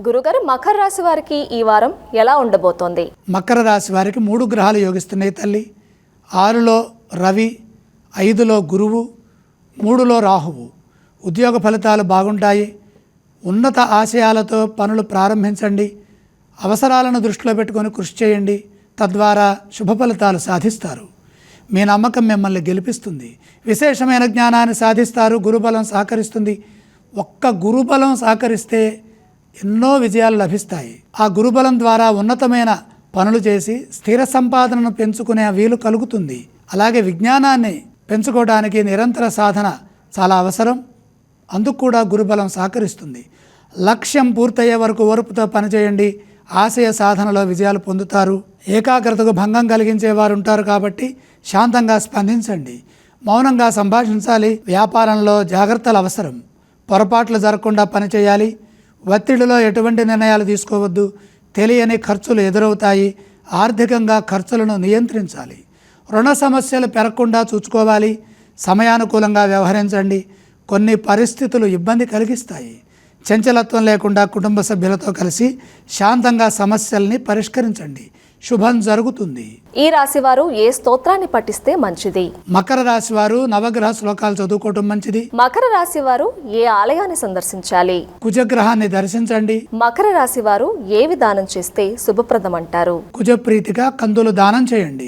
గురుగారు మకర రాశి వారికి ఈ వారం ఎలా ఉండబోతోంది? మకర రాశి వారికి మూడు గ్రహాలు యోగిస్తున్నాయి తల్లి. ఆరులో రవి ఐదులో గురువు మూడులో రాహువు. ఉద్యోగ ఫలితాలు బాగుంటాయి. ఉన్నత ఆశయాలతో పనులు ప్రారంభించండి. అవసరాలను దృష్టిలో పెట్టుకొని కృషి చేయండి. తద్వారా శుభ ఫలితాలు సాధిస్తారు. మీ నమ్మకం మిమ్మల్ని గెలిపిస్తుంది. విశేషమైన జ్ఞానాన్ని సాధిస్తారు. గురుబలం సహకరిస్తుంది. ఒక్క గురుబలం సహకరిస్తే ఎన్నో విజయాలు లభిస్తాయి. ఆ గురుబలం ద్వారా ఉన్నతమైన పనులు చేసి స్థిర సంపాదనను పెంచుకునే వీలు కలుగుతుంది. అలాగే విజ్ఞానాన్ని పెంచుకోవడానికి నిరంతర సాధన చాలా అవసరం. అందుకు కూడా గురుబలం సహకరిస్తుంది. లక్ష్యం పూర్తయ్యే వరకు ఓర్పుతో పనిచేయండి. ఆశయ సాధనలో విజయాలు పొందుతారు. ఏకాగ్రతకు భంగం కలిగించే వారు ఉంటారు కాబట్టి శాంతంగా స్పందించండి. మౌనంగా సంభాషించాలి. వ్యాపారంలో జాగ్రత్తలు అవసరం. పొరపాట్లు జరగకుండా పనిచేయాలి ఒత్తిడిలో ఎటువంటి నిర్ణయాలు తీసుకోవద్దు. తెలియని ఖర్చులు ఎదురవుతాయి. ఆర్థికంగా ఖర్చులను నియంత్రించాలి. రుణ సమస్యలు పెరగకుండా చూసుకోవాలి. సమయానుకూలంగా వ్యవహరించండి. కొన్ని పరిస్థితులు ఇబ్బంది కలిగిస్తాయి. చంచలత్వం లేకుండా కుటుంబ సభ్యులతో కలిసి శాంతంగా సమస్యల్ని పరిష్కరించండి. శుభం జరుగుతుంది. ఈ రాశి వారు ఏ స్తోత్రాన్ని పఠిస్తే మంచిది? మకర రాశి వారు నవగ్రహ శ్లోకాలు చదువుకోవటం మంచిది. మకర రాశి వారు ఏ ఆలయాన్ని సందర్శించాలి? కుజగ్రహాన్ని దర్శించండి. మకర రాశి వారు ఏ విధానం చేస్తే శుభప్రదం అంటారు? కుజప్రీతిగా కందులు దానం చేయండి.